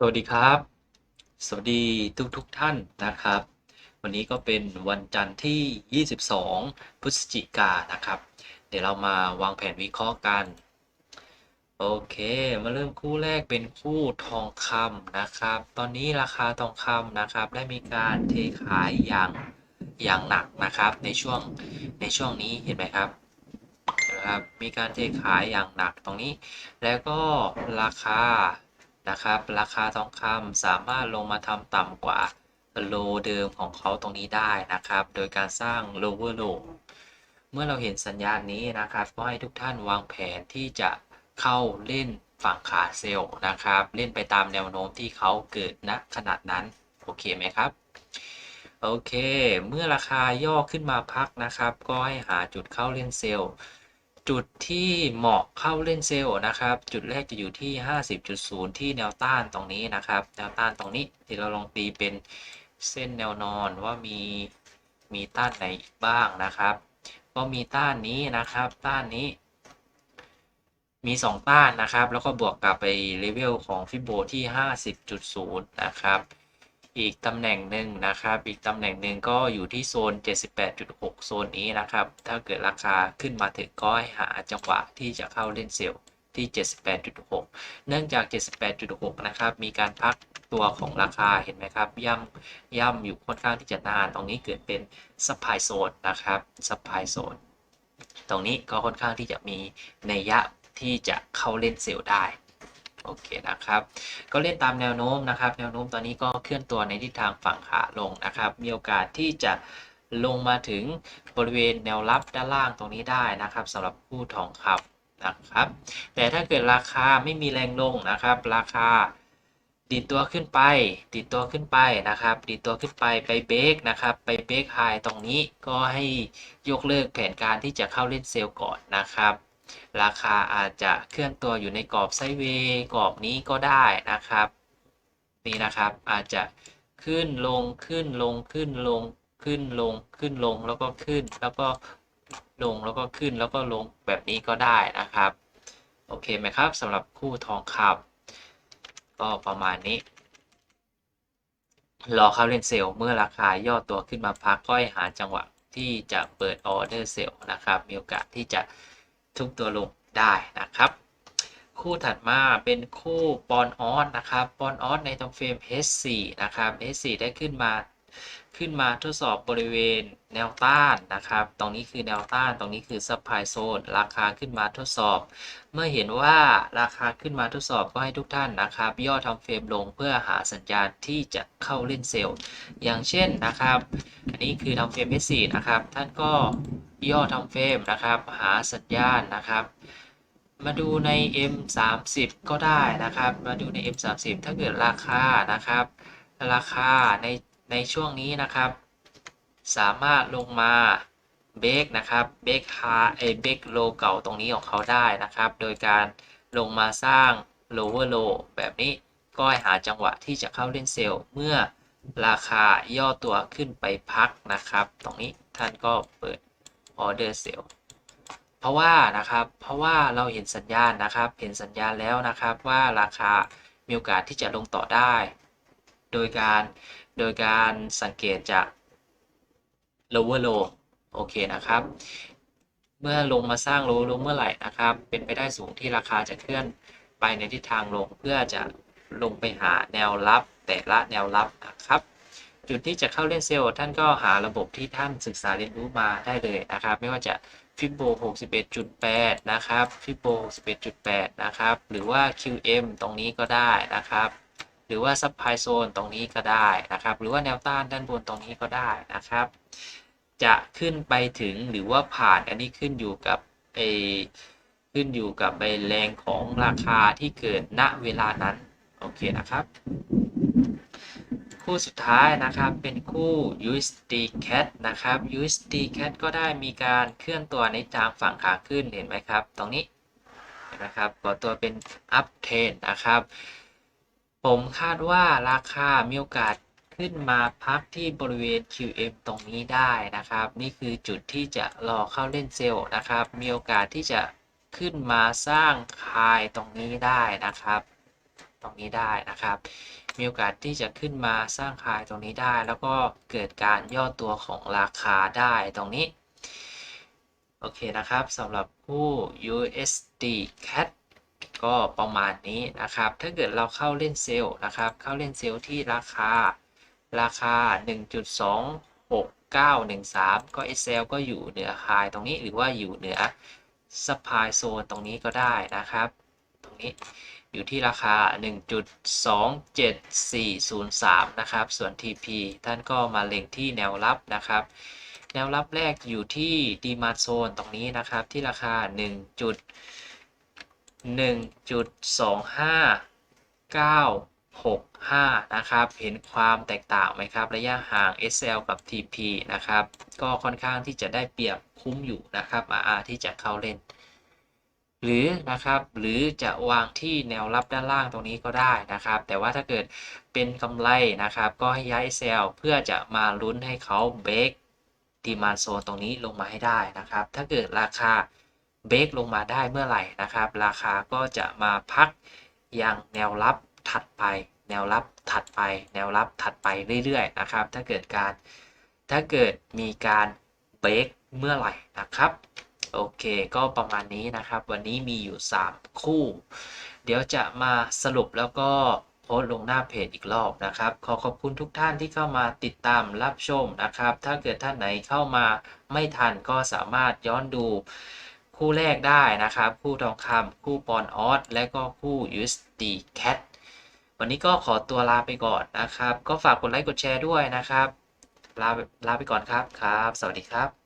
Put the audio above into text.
สวัสดีครับ สวัสดีทุกทุกท่านนะครับ วันนี้ก็เป็นวันจันทร์ที่ 22 พฤศจิกายนนะครับ เดี๋ยวเรามาวางแผนวิเคราะห์กัน โอเค มาเริ่มคู่แรกเป็นคู่ทองคำนะครับ ตอนนี้ราคาทองคำนะครับ ได้มีการเทขายอย่างอย่างหนักนะครับ ในช่วงในช่วงนี้เห็นไหมครับนะครับ มีการเทขายอย่างหนักตรงนี้ แล้วก็ราคา นะครับ ราคาทองคำสามารถลงมาทำต่ำกว่าโลเดิมของเขาตรงนี้ได้นะครับ โดยการสร้าง lower low เมื่อเราเห็นสัญญาณนี้นะครับ ก็ให้ทุกท่านวางแผนที่จะเข้าเล่นฝั่งขาเซลล์นะครับ เล่นไปตามแนวโน้มที่เขาเกิดณขนาดนั้น โอเคไหมครับ โอเค เมื่อราคาย่อขึ้นมาพักนะครับ ก็ให้หาจุดเข้าเล่นเซลล์ จุดที่เหมาะเข้าเล่นเซลล์นะครับ จุดแรกจะอยู่ที่ 50.0 ที่แนวต้านตรงนี้นะครับ แนวต้านตรงนี้ที่เราลองตีเป็นเส้นแนวนอนว่ามีมีต้านไหนอีกบ้างนะครับ ก็มีต้านนี้นะครับ ต้านนี้ มี 2 ต้านนะครับ แล้วก็บวกกับไปเลเวลของฟิโบที่ 50.0 นะครับ อีกตำแหน่งหนึ่งนะครับ อีกตำแหน่งหนึ่งก็อยู่ที่โซน 78.6 โซนนี้นะครับ ถ้าเกิดราคาขึ้นมาถึงก็ให้หาจังหวะที่จะเข้าเล่นเซลล์ที่ 78.6 เนื่องจาก 78.6 นะครับ มีการพักตัวของราคาเห็นไหมครับ ย่ำย่ำอยู่ค่อนข้างที่จะนาน ตรงนี้เกิดเป็นสปายโซนนะครับสปายโซนตรงนี้ก็ค่อนข้างที่จะมีในยยะที่จะเข้าเล่นเซลล์ได้ โอเคนะครับ ก็เล่นตามแนวโน้มนะครับ แนวโน้มตอนนี้ก็เคลื่อนตัวในทิศทางฝั่งขาลงนะครับ มีโอกาสที่จะลงมาถึงบริเวณแนวรับด้านล่างตรงนี้ได้นะครับสำหรับคู่ทองคำนะครับ แต่ถ้าเกิดราคาไม่มีแรงลงนะครับ ราคาดีดตัวขึ้นไปดีดตัวขึ้นไปนะครับดีดตัวขึ้นไปไปเบรกนะครับ ไปเบรกไฮตรงนี้ก็ให้ยกเลิกแผนการที่จะเข้าเล่นเซลล์ก่อนนะครับ ราคาอาจจะเคลื่อนตัวอยู่ในกรอบไซด์เวย์กรอบนี้ก็ได้นะครับ นี่นะครับอาจจะขึ้นลงขึ้นลงขึ้นลงขึ้นลงขึ้นลงแล้วก็ขึ้นแล้วก็ลงแล้วก็ขึ้นแล้วก็ลงแบบนี้ก็ได้นะครับ โอเคไหมครับสำหรับคู่ทองคำก็ประมาณนี้ รอเข้าเล่นเซลล์เมื่อราคาย่อตัวขึ้นมาพักก็ให้หาจังหวะที่จะเปิดออเดอร์เซลล์นะครับ มีโอกาสที่จะ ทุกตัวลงได้นะครับ คู่ถัดมาเป็นคู่ปอนออสนะครับปอนออสในตรงเฟรม H4 นะครับ H4 ได้ขึ้นมาขึ้นมาทดสอบบริเวณแนวต้านนะครับ ตรงนี้คือแนวต้าน ตรงนี้คือซัพพลายโซน ราคาขึ้นมาทดสอบ เมื่อเห็นว่าราคาขึ้นมาทดสอบก็ให้ทุกท่านนะครับ ย่อทำเฟรมลงเพื่อหาสัญญาณที่จะเข้าเล่นเซลล์ อย่างเช่นนะครับ อันนี้คือทำเฟรม H4 นะครับ ท่านก็ ย่อทำเฟรมนะครับ หาสัญญาณนะครับ มาดูใน M30 ก็ได้นะครับ มาดูใน M30 ถ้าเกิดราคานะครับ ราคาในในช่วงนี้นะครับ สามารถลงมาเบรกนะครับเบรกฮาไอเบรกโลเก่าตรงนี้ของเขาได้นะครับ โดยการลงมาสร้าง lower low แบบนี้ก็หาจังหวะที่จะเข้าเล่นเซลล์เมื่อราคาย่อตัวขึ้นไปพักนะครับ ตรงนี้ท่านก็เปิด ออเดอร์เซลเพราะว่านะครับเพราะว่าเราเห็นสัญญาณนะครับเห็นสัญญาณแล้วนะครับว่าราคามีโอกาสที่จะลงต่อได้ โดยการโดยการสังเกตจาก lower low โอเคนะครับ เมื่อลงมาสร้าง low low เมื่อไหร่นะครับ เป็นไปได้สูงที่ราคาจะเคลื่อนไปในทิศทางลงเพื่อจะลงไปหาแนวรับแต่ละแนวรับนะครับ จุดที่จะเข้าเล่นเซลล์ท่านก็หาระบบที่ท่านศึกษาเรียนรู้มาได้เลยนะครับ ไม่ว่าจะฟิโบ61.8 นะครับฟิโบ61.8 นะครับ หรือว่า QM ตรงนี้ก็ได้นะครับ หรือว่าซับไพโซนตรงนี้ก็ได้นะครับ หรือว่าแนวต้านด้านบนตรงนี้ก็ได้นะครับ จะขึ้นไปถึงหรือว่าผ่านอันนี้ขึ้นอยู่กับไอขึ้นอยู่กับใบแรงของราคาที่เกิดณเวลานั้น โอเคนะครับ คู่สุดท้ายนะครับเป็นคู่ USD CAT นะครับ USD CAT ก็ได้มีการเคลื่อนตัวในทางฝั่งขาขึ้นเห็นไหมครับ ตรงนี้เห็นไหมครับก่อตัวเป็น up trend นะครับ ผมคาดว่าราคามีโอกาสขึ้นมาพักที่บริเวณ QM ตรงนี้ได้นะครับ นี่คือจุดที่จะรอเข้าเล่นเซลล์นะครับ มีโอกาสที่จะขึ้นมาสร้างคายตรงนี้ได้นะครับ รงนี้ได้นะครับ มีโอกาสที่จะขึ้นมาสร้างคายตรงนี้ได้ แล้วก็เกิดการย่อตัวของราคาได้ตรงนี้ โอเคนะครับสำหรับคู่ USD CAD ก็ประมาณนี้นะครับ ถ้าเกิดเราเข้าเล่นเซลล์นะครับ เข้าเล่นเซลล์ที่ราคาราคา 1.26913 ก็ SL ก็อยู่เหนือคายตรงนี้หรือว่าอยู่เหนือ Supply Zone ตรงนี้ก็ได้นะครับ นี้ อยู่ที่ราคา 1.27403 นะครับ ส่วน TP ท่านก็มาเล็งที่แนวรับนะครับ แนวรับแรกอยู่ที่ Demand Zone ตรงนี้นะครับ ที่ราคา 1.1.25965 นะครับ เห็นความแตกต่างไหมครับ ระยะห่าง SL กับ TP นะครับ ก็ค่อนข้างที่จะได้เปรียบคุ้มอยู่นะครับ RR ที่จะเข้าเล่น หรือนะครับหรือจะวางที่แนวรับด้านล่างตรงนี้ก็ได้นะครับ แต่ว่าถ้าเกิดเป็นกำไรนะครับ ก็ให้ย้าย SL เพื่อจะมาลุ้นให้เขาเบรกดีมานโซนตรงนี้ลงมาให้ได้นะครับ ถ้าเกิดราคาเบรกลงมาได้เมื่อไหร่นะครับ ราคาก็จะมาพักอยังแนวรับถัดไป แนวรับถัดไป แนวรับถัดไปเรื่อยๆนะครับ ถ้าเกิดการถ้าเกิดมีการเบรกเมื่อไหร่นะครับ โอเค ก็ประมาณนี้นะครับ วันนี้มีอยู่ 3 คู่ เดี๋ยวจะมาสรุปแล้วก็โพสต์ลงหน้าเพจอีกรอบนะครับ ขอขอบคุณทุกท่านที่เข้ามาติดตามรับชมนะครับ ถ้าเกิดท่านไหนเข้ามาไม่ทันก็สามารถย้อนดูคู่แรกได้นะครับ คู่ทองคำคู่ปอนออสและก็คู่ USD CAT วันนี้ก็ขอตัวลาไปก่อนนะครับ ก็ฝากกดไลค์กดแชร์ด้วยนะครับ ลาลาไปก่อนครับครับ สวัสดีครับ